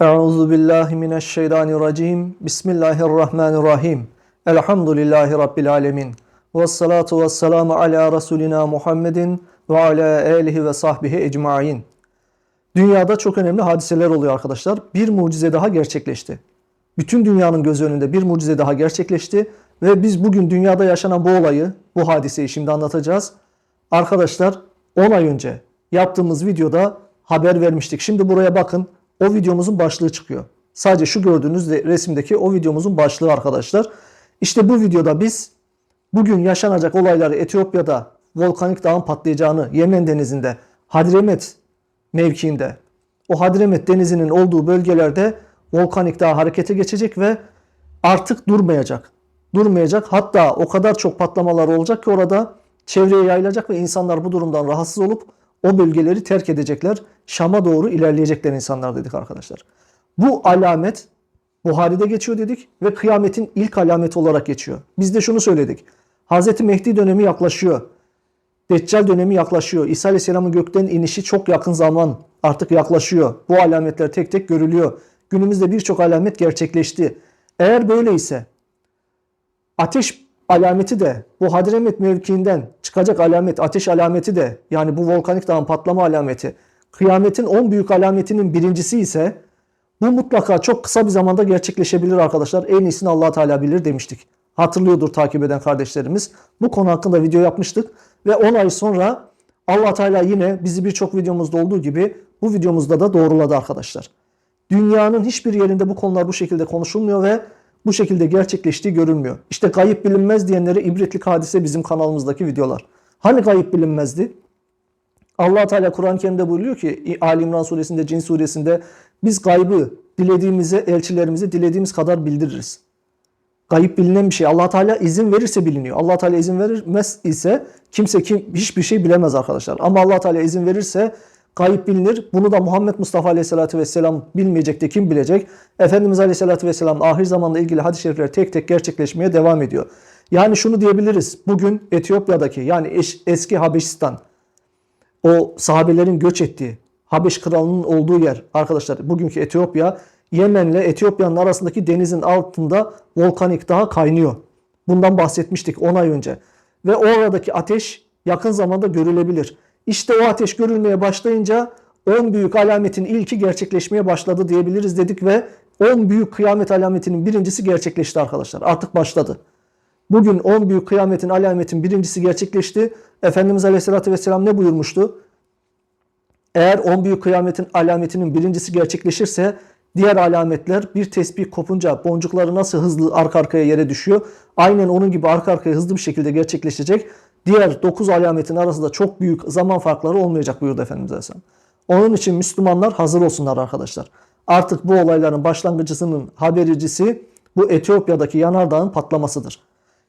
Euzu billahi mineşşeytanirracim. Bismillahirrahmanirrahim. Elhamdülillahi rabbil alamin. Ves salatu vesselamu ala rasulina Muhammedin ve ala alihi ve sahbihi ecmaîn. Dünyada çok önemli hadiseler oluyor arkadaşlar. Bir mucize daha gerçekleşti. Bütün dünyanın gözü önünde bir mucize daha gerçekleşti ve biz bugün dünyada yaşanan bu olayı, bu hadiseyi şimdi anlatacağız. Arkadaşlar 10 ay önce yaptığımız videoda haber vermiştik. Şimdi buraya bakın. O videomuzun başlığı çıkıyor. Sadece şu gördüğünüz de- resimdeki o videomuzun başlığı arkadaşlar. İşte bu videoda biz bugün yaşanacak olayları Etiyopya'da volkanik dağın patlayacağını, Yemen denizinde, Hadremet mevkiinde, o Hadremet denizinin olduğu bölgelerde volkanik dağ harekete geçecek ve artık durmayacak. Durmayacak. Hatta o kadar çok patlamalar olacak ki orada çevreye yayılacak ve insanlar bu durumdan rahatsız olup o bölgeleri terk edecekler. Şam'a doğru ilerleyecekler insanlar dedik arkadaşlar. Bu alamet Buhari'de geçiyor dedik ve kıyametin ilk alameti olarak geçiyor. Biz de şunu söyledik. Hz. Mehdi dönemi yaklaşıyor. Deccal dönemi yaklaşıyor. İsa Aleyhisselam'ın gökten inişi çok yakın zaman artık yaklaşıyor. Bu alametler tek tek görülüyor. Günümüzde birçok alamet gerçekleşti. Eğer böyleyse ateş alameti de bu Hadremet mevkiinden çıkacak alamet, ateş alameti de yani bu volkanik dağın patlama alameti kıyametin 10 büyük alametinin birincisi ise bu mutlaka çok kısa bir zamanda gerçekleşebilir arkadaşlar. En iyisini allah Teala bilir demiştik. Hatırlıyordur takip eden kardeşlerimiz. Bu konu hakkında video yapmıştık. Ve 10 ay sonra allah Teala yine bizi birçok videomuzda olduğu gibi bu videomuzda da doğruladı arkadaşlar. Dünyanın hiçbir yerinde bu konular bu şekilde konuşulmuyor ve bu şekilde gerçekleştiği görülmüyor. İşte gayip bilinmez diyenlere ibretlik hadise bizim kanalımızdaki videolar. Hani gayip bilinmezdi? allah Teala Kur'an-ı Kerim'de buyuruyor ki Ali İmran suresinde, Cin suresinde biz gaybı dilediğimize, elçilerimize dilediğimiz kadar bildiririz. Gayip bilinen bir şey. allah Teala izin verirse biliniyor. allah Teala izin vermez ise kimse kim hiçbir şey bilemez arkadaşlar. Ama allah Teala izin verirse gayip bilinir. Bunu da Muhammed Mustafa Aleyhisselatü Vesselam bilmeyecek de kim bilecek? Efendimiz Aleyhisselatü Vesselam ahir zamanda ilgili hadis-i şerifler tek tek gerçekleşmeye devam ediyor. Yani şunu diyebiliriz. Bugün Etiyopya'daki yani eş- eski Habeşistan o sahabelerin göç ettiği Habeş kralının olduğu yer arkadaşlar bugünkü Etiyopya Yemen'le Etiyopya'nın arasındaki denizin altında volkanik dağ kaynıyor. Bundan bahsetmiştik 10 ay önce. Ve oradaki ateş yakın zamanda görülebilir. İşte o ateş görülmeye başlayınca 10 büyük alametin ilki gerçekleşmeye başladı diyebiliriz dedik ve 10 büyük kıyamet alametinin birincisi gerçekleşti arkadaşlar. Artık başladı. Bugün 10 büyük kıyametin alametin birincisi gerçekleşti. Efendimiz Aleyhisselatü Vesselam ne buyurmuştu? Eğer 10 büyük kıyametin alametinin birincisi gerçekleşirse diğer alametler bir tesbih kopunca boncukları nasıl hızlı arka arkaya yere düşüyor. Aynen onun gibi arka arkaya hızlı bir şekilde gerçekleşecek. Diğer 9 alametin arasında çok büyük zaman farkları olmayacak buyurdu Efendimiz Aleyhisselam. Onun için Müslümanlar hazır olsunlar arkadaşlar. Artık bu olayların başlangıcısının habericisi bu Etiyopya'daki yanardağın patlamasıdır.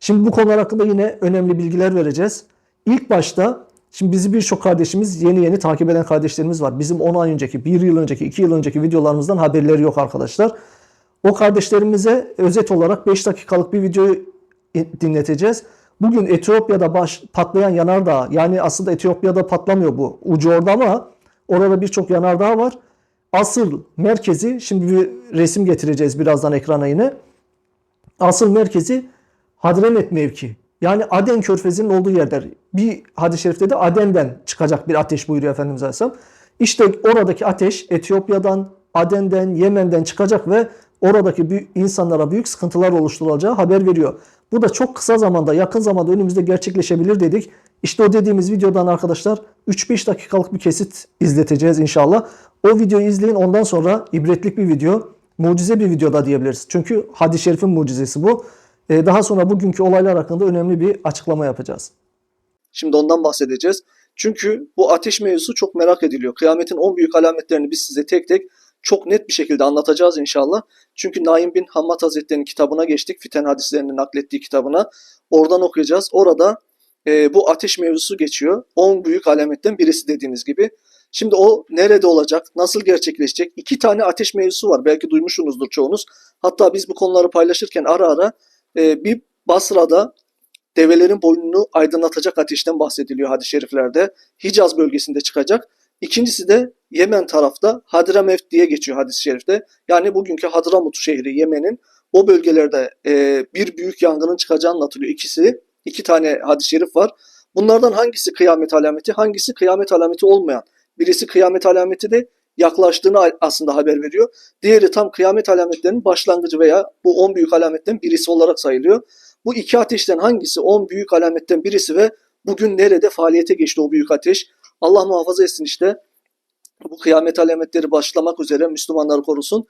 Şimdi bu konular hakkında yine önemli bilgiler vereceğiz. İlk başta şimdi bizi birçok kardeşimiz yeni yeni takip eden kardeşlerimiz var. Bizim 10 ay önceki, 1 yıl önceki, 2 yıl önceki videolarımızdan haberleri yok arkadaşlar. O kardeşlerimize özet olarak 5 dakikalık bir videoyu dinleteceğiz. Bugün Etiyopya'da baş, patlayan yanardağ yani aslında Etiyopya'da patlamıyor bu ucu orada ama orada birçok yanardağ var. Asıl merkezi şimdi bir resim getireceğiz birazdan ekrana yine. Asıl merkezi Hadremet mevki. Yani Aden körfezinin olduğu yerler. Bir hadis-i şerifte de Aden'den çıkacak bir ateş buyuruyor Efendimiz Aleyhisselam. İşte oradaki ateş Etiyopya'dan, Aden'den, Yemen'den çıkacak ve oradaki insanlara büyük sıkıntılar oluşturulacağı haber veriyor. Bu da çok kısa zamanda, yakın zamanda önümüzde gerçekleşebilir dedik. İşte o dediğimiz videodan arkadaşlar 3-5 dakikalık bir kesit izleteceğiz inşallah. O videoyu izleyin ondan sonra ibretlik bir video, mucize bir videoda diyebiliriz. Çünkü hadis-i şerifin mucizesi bu. Ee, Daha sonra bugünkü olaylar hakkında önemli bir açıklama yapacağız. Şimdi ondan bahsedeceğiz. Çünkü bu ateş mevzusu çok merak ediliyor. Kıyametin 10 büyük alametlerini biz size tek tek çok net bir şekilde anlatacağız inşallah. Çünkü Naim bin Hammad Hazretleri'nin kitabına geçtik. Fiten hadislerini naklettiği kitabına. Oradan okuyacağız. Orada e, bu ateş mevzusu geçiyor. 10 büyük alametten birisi dediğimiz gibi. Şimdi o nerede olacak? Nasıl gerçekleşecek? İki tane ateş mevzusu var. Belki duymuşsunuzdur çoğunuz. Hatta biz bu konuları paylaşırken ara ara e, bir Basra'da develerin boynunu aydınlatacak ateşten bahsediliyor hadis-i şeriflerde. Hicaz bölgesinde çıkacak. İkincisi de Yemen tarafta Hadramevt diye geçiyor hadis-i şerifte. Yani bugünkü Hadramut şehri Yemen'in o bölgelerde e, bir büyük yangının çıkacağı anlatılıyor. İkisi, iki tane hadis-i şerif var. Bunlardan hangisi kıyamet alameti, hangisi kıyamet alameti olmayan? Birisi kıyamet alameti de yaklaştığını aslında haber veriyor. Diğeri tam kıyamet alametlerinin başlangıcı veya bu 10 büyük alametten birisi olarak sayılıyor. Bu iki ateşten hangisi 10 büyük alametten birisi ve bugün nerede faaliyete geçti o büyük ateş? Allah muhafaza etsin işte bu kıyamet alametleri başlamak üzere Müslümanları korusun.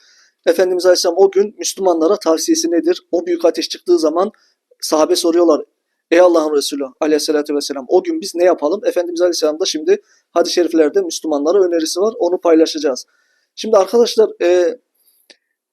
Efendimiz Aleyhisselam o gün Müslümanlara tavsiyesi nedir? O büyük ateş çıktığı zaman sahabe soruyorlar. Ey Allah'ın Resulü aleyhissalatü vesselam o gün biz ne yapalım? Efendimiz Aleyhisselam da şimdi hadis-i şeriflerde Müslümanlara önerisi var. Onu paylaşacağız. Şimdi arkadaşlar e,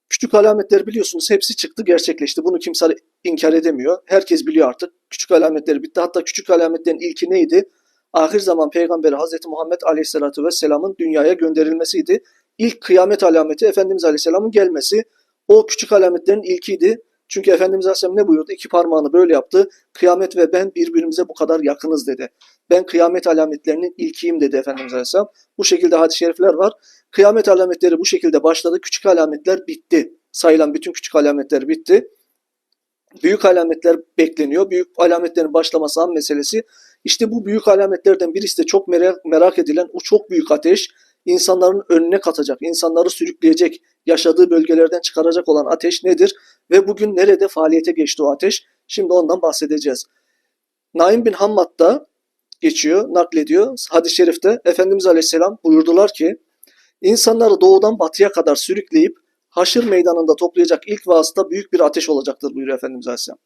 küçük alametler biliyorsunuz hepsi çıktı gerçekleşti. Bunu kimse inkar edemiyor. Herkes biliyor artık. Küçük alametleri bitti. Hatta küçük alametlerin ilki neydi? Ahir zaman peygamberi Hazreti Muhammed Aleyhisselatü Vesselam'ın dünyaya gönderilmesiydi. İlk kıyamet alameti Efendimiz Aleyhisselam'ın gelmesi. O küçük alametlerin ilkiydi. Çünkü Efendimiz Aleyhisselam ne buyurdu? İki parmağını böyle yaptı. Kıyamet ve ben birbirimize bu kadar yakınız dedi. Ben kıyamet alametlerinin ilkiyim dedi Efendimiz Aleyhisselam. Bu şekilde hadis-i şerifler var. Kıyamet alametleri bu şekilde başladı. Küçük alametler bitti. Sayılan bütün küçük alametler bitti. Büyük alametler bekleniyor. Büyük alametlerin başlaması an meselesi. İşte bu büyük alametlerden birisi de çok merak, merak edilen o çok büyük ateş insanların önüne katacak, insanları sürükleyecek, yaşadığı bölgelerden çıkaracak olan ateş nedir? Ve bugün nerede faaliyete geçti o ateş? Şimdi ondan bahsedeceğiz. Naim bin Hammad da geçiyor, naklediyor. Hadis-i şerifte Efendimiz Aleyhisselam buyurdular ki insanları doğudan batıya kadar sürükleyip haşır meydanında toplayacak ilk vasıta büyük bir ateş olacaktır buyuruyor Efendimiz Aleyhisselam.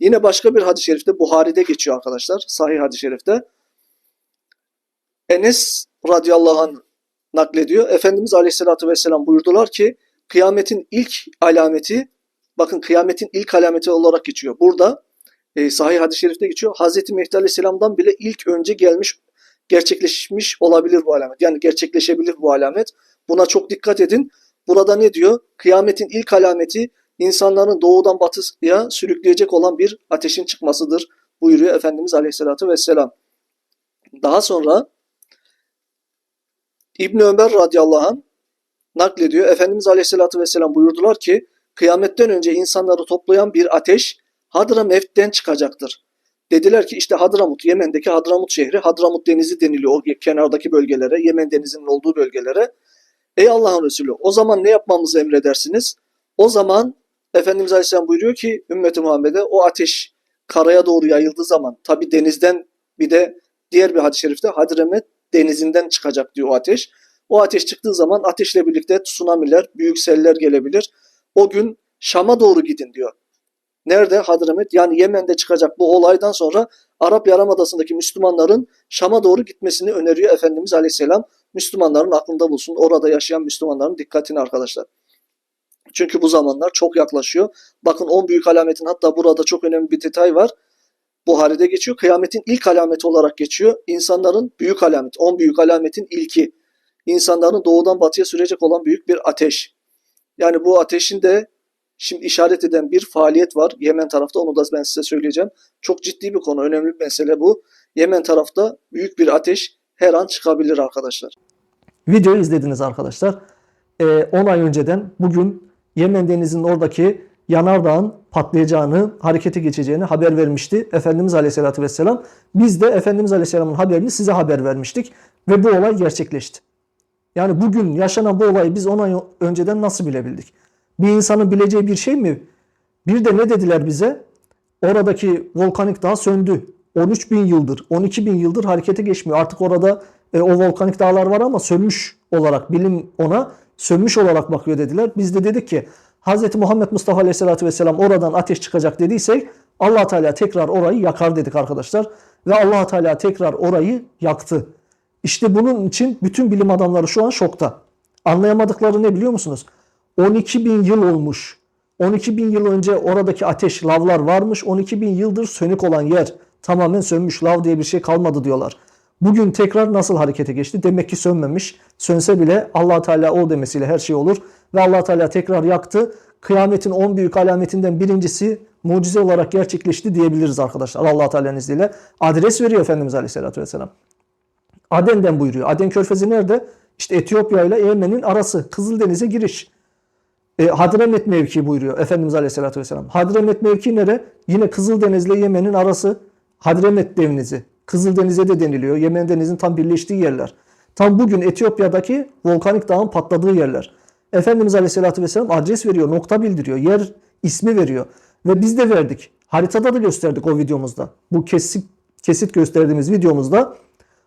Yine başka bir hadis-i şerifte Buhari'de geçiyor arkadaşlar. Sahih hadis-i şerifte. Enes radıyallahu anh naklediyor. Efendimiz aleyhissalatü vesselam buyurdular ki kıyametin ilk alameti bakın kıyametin ilk alameti olarak geçiyor. Burada e, sahih hadis-i şerifte geçiyor. Hazreti Mehdi aleyhisselamdan bile ilk önce gelmiş gerçekleşmiş olabilir bu alamet. Yani gerçekleşebilir bu alamet. Buna çok dikkat edin. Burada ne diyor? Kıyametin ilk alameti insanların doğudan batıya sürükleyecek olan bir ateşin çıkmasıdır buyuruyor Efendimiz Aleyhisselatü Vesselam. Daha sonra İbn Ömer radıyallahu anh naklediyor. Efendimiz Aleyhisselatü Vesselam buyurdular ki kıyametten önce insanları toplayan bir ateş Hadramevt'ten çıkacaktır. Dediler ki işte Hadramut, Yemen'deki Hadramut şehri, Hadramut denizi deniliyor o kenardaki bölgelere, Yemen denizinin olduğu bölgelere. Ey Allah'ın Resulü o zaman ne yapmamızı emredersiniz? O zaman Efendimiz Aleyhisselam buyuruyor ki ümmeti Muhammed'e o ateş karaya doğru yayıldığı zaman tabi denizden bir de diğer bir hadis-i şerifte Hadremet denizinden çıkacak diyor o ateş. O ateş çıktığı zaman ateşle birlikte tsunamiler, büyük seller gelebilir. O gün Şam'a doğru gidin diyor. Nerede? Hadremet yani Yemen'de çıkacak bu olaydan sonra Arap Yarımadası'ndaki Müslümanların Şam'a doğru gitmesini öneriyor Efendimiz Aleyhisselam. Müslümanların aklında bulsun. Orada yaşayan Müslümanların dikkatini arkadaşlar. Çünkü bu zamanlar çok yaklaşıyor. Bakın 10 büyük alametin hatta burada çok önemli bir detay var. Buhari'de geçiyor. Kıyametin ilk alameti olarak geçiyor. İnsanların büyük alamet, 10 büyük alametin ilki. İnsanların doğudan batıya sürecek olan büyük bir ateş. Yani bu ateşin de şimdi işaret eden bir faaliyet var Yemen tarafta. Onu da ben size söyleyeceğim. Çok ciddi bir konu, önemli bir mesele bu. Yemen tarafta büyük bir ateş her an çıkabilir arkadaşlar. Videoyu izlediniz arkadaşlar. 10 ay önceden bugün Yemen denizinin oradaki yanardağın patlayacağını, harekete geçeceğini haber vermişti Efendimiz Aleyhisselatü Vesselam. Biz de Efendimiz Aleyhisselam'ın haberini size haber vermiştik ve bu olay gerçekleşti. Yani bugün yaşanan bu olayı biz 10 ay önceden nasıl bilebildik? Bir insanın bileceği bir şey mi? Bir de ne dediler bize? Oradaki volkanik dağ söndü. 13 bin yıldır, 12 bin yıldır harekete geçmiyor. Artık orada e, o volkanik dağlar var ama sönmüş olarak bilim ona sönmüş olarak bakıyor dediler. Biz de dedik ki Hz. Muhammed Mustafa Aleyhisselatü Vesselam oradan ateş çıkacak dediysek allah Teala tekrar orayı yakar dedik arkadaşlar. Ve allah Teala tekrar orayı yaktı. İşte bunun için bütün bilim adamları şu an şokta. Anlayamadıkları ne biliyor musunuz? 12 bin yıl olmuş. 12 bin yıl önce oradaki ateş, lavlar varmış. 12 bin yıldır sönük olan yer tamamen sönmüş. Lav diye bir şey kalmadı diyorlar. Bugün tekrar nasıl harekete geçti? Demek ki sönmemiş. Sönse bile allah Teala o demesiyle her şey olur. Ve allah Teala tekrar yaktı. Kıyametin 10 büyük alametinden birincisi mucize olarak gerçekleşti diyebiliriz arkadaşlar. allah Teala'nın izniyle. Adres veriyor Efendimiz Aleyhisselatü Vesselam. Aden'den buyuruyor. Aden körfezi nerede? İşte Etiyopya ile Yemen'in arası, Kızıldeniz'e giriş. E, Hadremet mevki buyuruyor Efendimiz Aleyhisselatü Vesselam. Hadremet mevki nere? Yine Kızıldeniz ile Yemen'in arası. Hadremet denizi. Kızıldeniz'e de deniliyor. Yemen denizin tam birleştiği yerler. Tam bugün Etiyopya'daki volkanik dağın patladığı yerler. Efendimiz Aleyhisselatü Vesselam adres veriyor, nokta bildiriyor, yer ismi veriyor. Ve biz de verdik. Haritada da gösterdik o videomuzda. Bu kesit, kesit gösterdiğimiz videomuzda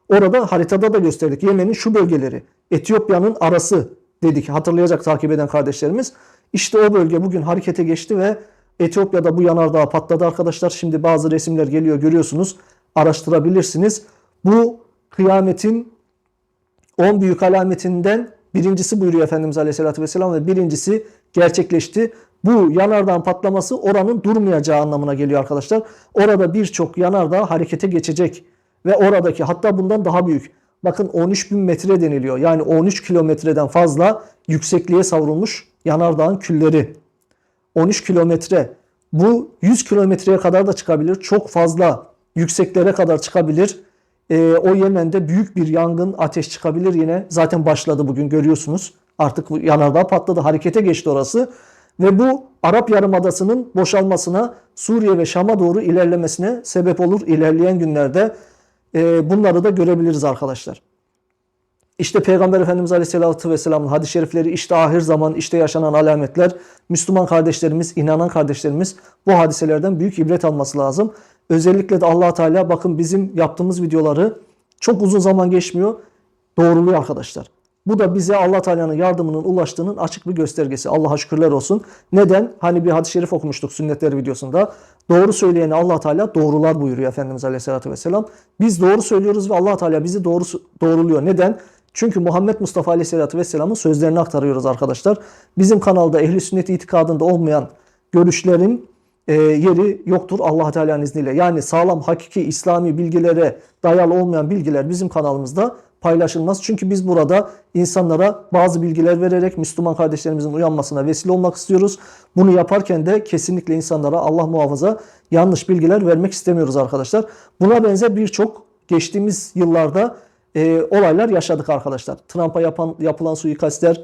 orada haritada da gösterdik. Yemen'in şu bölgeleri, Etiyopya'nın arası dedik. Hatırlayacak takip eden kardeşlerimiz. İşte o bölge bugün harekete geçti ve Etiyopya'da bu yanardağ patladı arkadaşlar. Şimdi bazı resimler geliyor görüyorsunuz. Araştırabilirsiniz. Bu kıyametin 10 büyük alametinden birincisi buyuruyor Efendimiz Aleyhisselatü Vesselam ve birincisi gerçekleşti. Bu yanardağın patlaması oranın durmayacağı anlamına geliyor arkadaşlar. Orada birçok yanardağ harekete geçecek ve oradaki hatta bundan daha büyük. Bakın 13 bin metre deniliyor. Yani 13 kilometreden fazla yüksekliğe savrulmuş yanardağın külleri. 13 kilometre. Bu 100 kilometreye kadar da çıkabilir. Çok fazla yükseklere kadar çıkabilir. Ee, o Yemen'de büyük bir yangın, ateş çıkabilir yine. Zaten başladı bugün görüyorsunuz. Artık yanardağ patladı. Harekete geçti orası. Ve bu Arap Yarımadası'nın boşalmasına, Suriye ve Şam'a doğru ilerlemesine sebep olur ilerleyen günlerde. Ee, bunları da görebiliriz arkadaşlar. İşte Peygamber Efendimiz Aleyhisselatü Vesselam'ın hadis-i şerifleri, işte ahir zaman, işte yaşanan alametler. Müslüman kardeşlerimiz, inanan kardeşlerimiz bu hadiselerden büyük ibret alması lazım. Özellikle de allah Teala bakın bizim yaptığımız videoları çok uzun zaman geçmiyor. Doğruluyor arkadaşlar. Bu da bize allah Teala'nın yardımının ulaştığının açık bir göstergesi. Allah'a şükürler olsun. Neden? Hani bir hadis-i şerif okumuştuk sünnetler videosunda. Doğru söyleyeni allah Teala doğrular buyuruyor Efendimiz Aleyhisselatü Vesselam. Biz doğru söylüyoruz ve allah Teala bizi doğru doğruluyor. Neden? Çünkü Muhammed Mustafa Aleyhisselatü Vesselam'ın sözlerini aktarıyoruz arkadaşlar. Bizim kanalda ehli sünnet itikadında olmayan görüşlerin e, yeri yoktur allah Teala'nın izniyle. Yani sağlam, hakiki, İslami bilgilere dayalı olmayan bilgiler bizim kanalımızda paylaşılmaz. Çünkü biz burada insanlara bazı bilgiler vererek Müslüman kardeşlerimizin uyanmasına vesile olmak istiyoruz. Bunu yaparken de kesinlikle insanlara Allah muhafaza yanlış bilgiler vermek istemiyoruz arkadaşlar. Buna benzer birçok geçtiğimiz yıllarda e, olaylar yaşadık arkadaşlar. Trump'a yapan, yapılan suikastler,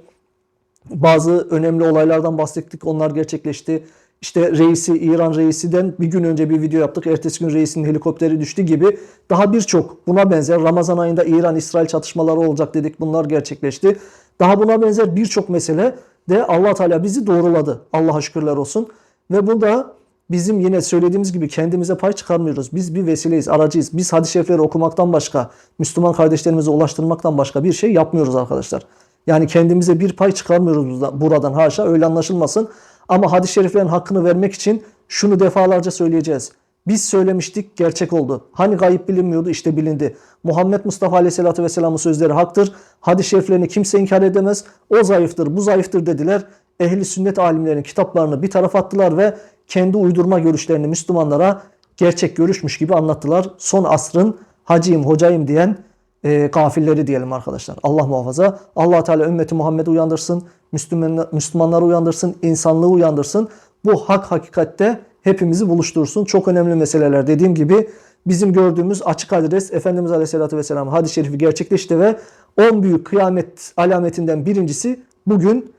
bazı önemli olaylardan bahsettik. Onlar gerçekleşti. İşte reisi, İran reisiden bir gün önce bir video yaptık. Ertesi gün reisinin helikopteri düştü gibi. Daha birçok buna benzer Ramazan ayında İran-İsrail çatışmaları olacak dedik. Bunlar gerçekleşti. Daha buna benzer birçok mesele de allah Teala bizi doğruladı. Allah'a şükürler olsun. Ve burada bizim yine söylediğimiz gibi kendimize pay çıkarmıyoruz. Biz bir vesileyiz, aracıyız. Biz hadis-i şerifleri okumaktan başka, Müslüman kardeşlerimize ulaştırmaktan başka bir şey yapmıyoruz arkadaşlar. Yani kendimize bir pay çıkarmıyoruz buradan haşa öyle anlaşılmasın. Ama hadis-i şeriflerin hakkını vermek için şunu defalarca söyleyeceğiz. Biz söylemiştik gerçek oldu. Hani gayip bilinmiyordu işte bilindi. Muhammed Mustafa Aleyhisselatü Vesselam'ın sözleri haktır. Hadis-i şeriflerini kimse inkar edemez. O zayıftır bu zayıftır dediler. Ehli sünnet alimlerinin kitaplarını bir tarafa attılar ve kendi uydurma görüşlerini Müslümanlara gerçek görüşmüş gibi anlattılar. Son asrın hacıyım hocayım diyen e, gafilleri diyelim arkadaşlar. Allah muhafaza. allah Teala ümmeti Muhammed'i uyandırsın. Müslüman, Müslümanları uyandırsın. insanlığı uyandırsın. Bu hak hakikatte hepimizi buluştursun. Çok önemli meseleler. Dediğim gibi bizim gördüğümüz açık adres Efendimiz Aleyhisselatü Vesselam hadis-i şerifi gerçekleşti ve 10 büyük kıyamet alametinden birincisi bugün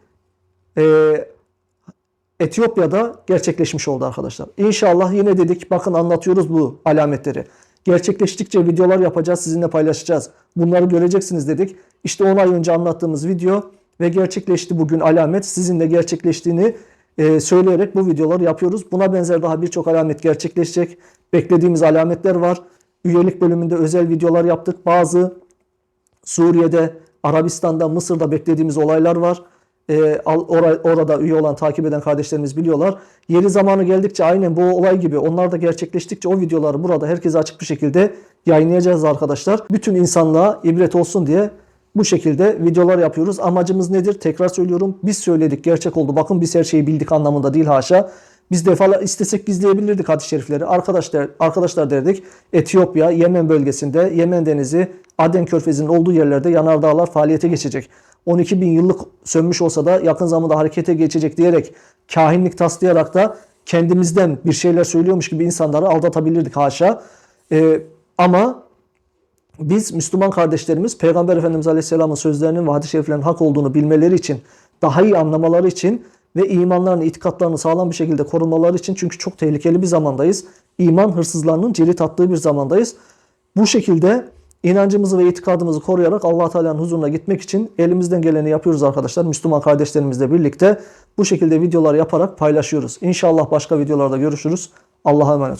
e, Etiyopya'da gerçekleşmiş oldu arkadaşlar. İnşallah yine dedik bakın anlatıyoruz bu alametleri. Gerçekleştikçe videolar yapacağız sizinle paylaşacağız. Bunları göreceksiniz dedik. İşte 10 ay önce anlattığımız video ve gerçekleşti bugün alamet. Sizin de gerçekleştiğini e, söyleyerek bu videoları yapıyoruz. Buna benzer daha birçok alamet gerçekleşecek. Beklediğimiz alametler var. Üyelik bölümünde özel videolar yaptık. Bazı Suriye'de, Arabistan'da, Mısır'da beklediğimiz olaylar var. Ee, orada üye olan, takip eden kardeşlerimiz biliyorlar. Yeri zamanı geldikçe aynen bu olay gibi onlar da gerçekleştikçe o videoları burada herkese açık bir şekilde yayınlayacağız arkadaşlar. Bütün insanlığa ibret olsun diye bu şekilde videolar yapıyoruz. Amacımız nedir? Tekrar söylüyorum. Biz söyledik, gerçek oldu. Bakın biz her şeyi bildik anlamında değil haşa. Biz defalar istesek gizleyebilirdik hadis-i şerifleri. Arkadaşlar, arkadaşlar derdik Etiyopya, Yemen bölgesinde, Yemen denizi, Aden körfezinin olduğu yerlerde yanardağlar faaliyete geçecek. 12 bin yıllık sönmüş olsa da yakın zamanda harekete geçecek diyerek kahinlik taslayarak da kendimizden bir şeyler söylüyormuş gibi insanları aldatabilirdik haşa. Ee, ama biz Müslüman kardeşlerimiz Peygamber Efendimiz Aleyhisselam'ın sözlerinin ve hadis-i şeriflerin hak olduğunu bilmeleri için, daha iyi anlamaları için ve imanlarını, itikatlarını sağlam bir şekilde korumaları için çünkü çok tehlikeli bir zamandayız. İman hırsızlarının cirit attığı bir zamandayız. Bu şekilde inancımızı ve itikadımızı koruyarak allah Teala'nın huzuruna gitmek için elimizden geleni yapıyoruz arkadaşlar. Müslüman kardeşlerimizle birlikte bu şekilde videolar yaparak paylaşıyoruz. İnşallah başka videolarda görüşürüz. Allah'a emanet